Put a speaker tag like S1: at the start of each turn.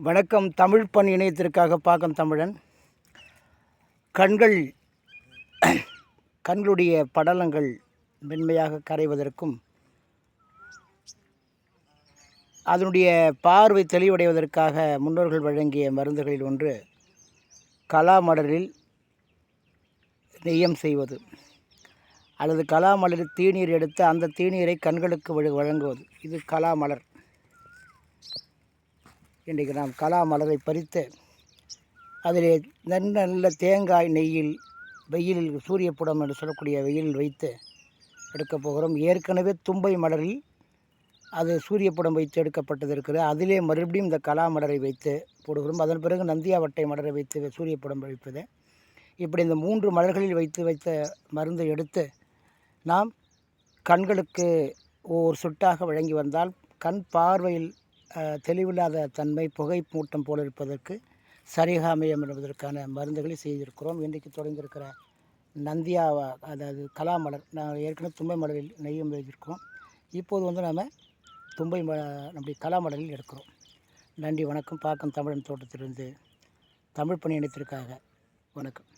S1: வணக்கம். தமிழ் பண் இணையத்திற்காக பாக்கம் தமிழன். கண்கள் கண்களுடைய படலங்கள் மென்மையாக கரைவதற்கும் அதனுடைய பார்வை தெளிவடைவதற்காக முன்னோர்கள் வழங்கிய மருந்துகளில் ஒன்று கலாமடலில் நெய்யம் செய்வது. அல்லது கலாமலரில் தீநீர் எடுத்து அந்த தீநீரை கண்களுக்கு வழ- வழங்குவது. இது கலாமலர். இன்றைக்கு நாம் கலா மலரை பறித்து அதிலே நல்ல நல்ல தேங்காய் நெய்யில் வெயிலில் சூரியப்புடம் என்று சொல்லக்கூடிய வெயிலில் வைத்து எடுக்கப் போகிறோம். ஏற்கனவே தும்பை மலரில் அது சூரியப்புடம் வைத்து எடுக்கப்பட்டது இருக்கிறது அதிலே மறுபடியும் இந்த கலா மலரை வைத்து போடுகிறோம். அதன் பிறகு நந்தியாவட்டை மலரை வைத்து சூரியப்புடம் வைப்பது. இப்படி இந்த மூன்று மலர்களில் வைத்து வைத்த மருந்தை எடுத்து நாம் கண்களுக்கு ஒரு சொட்டாக வழங்கி வந்தால் கண் பார்வையில் தெளிவில்லாத தன்மை புகை மூட்டம் போல இருப்பதற்கு சரியாக என்பதற்கான மருந்துகளை செய்திருக்கிறோம். இன்றைக்கு தொடங்கியிருக்கிற நந்தியா அதாவது கலாமலர் நான் ஏற்கனவே தும்பை மலரில் நெய்யும் எழுதியிருக்கிறோம். இப்போது வந்து நாம் தும்பை ம நம்முடைய கலாமலரில் எடுக்கிறோம். நன்றி வணக்கம். பாக்கம் தமிழன் தோட்டத்திலிருந்து தமிழ் பணி இணைத்திற்காக வணக்கம்.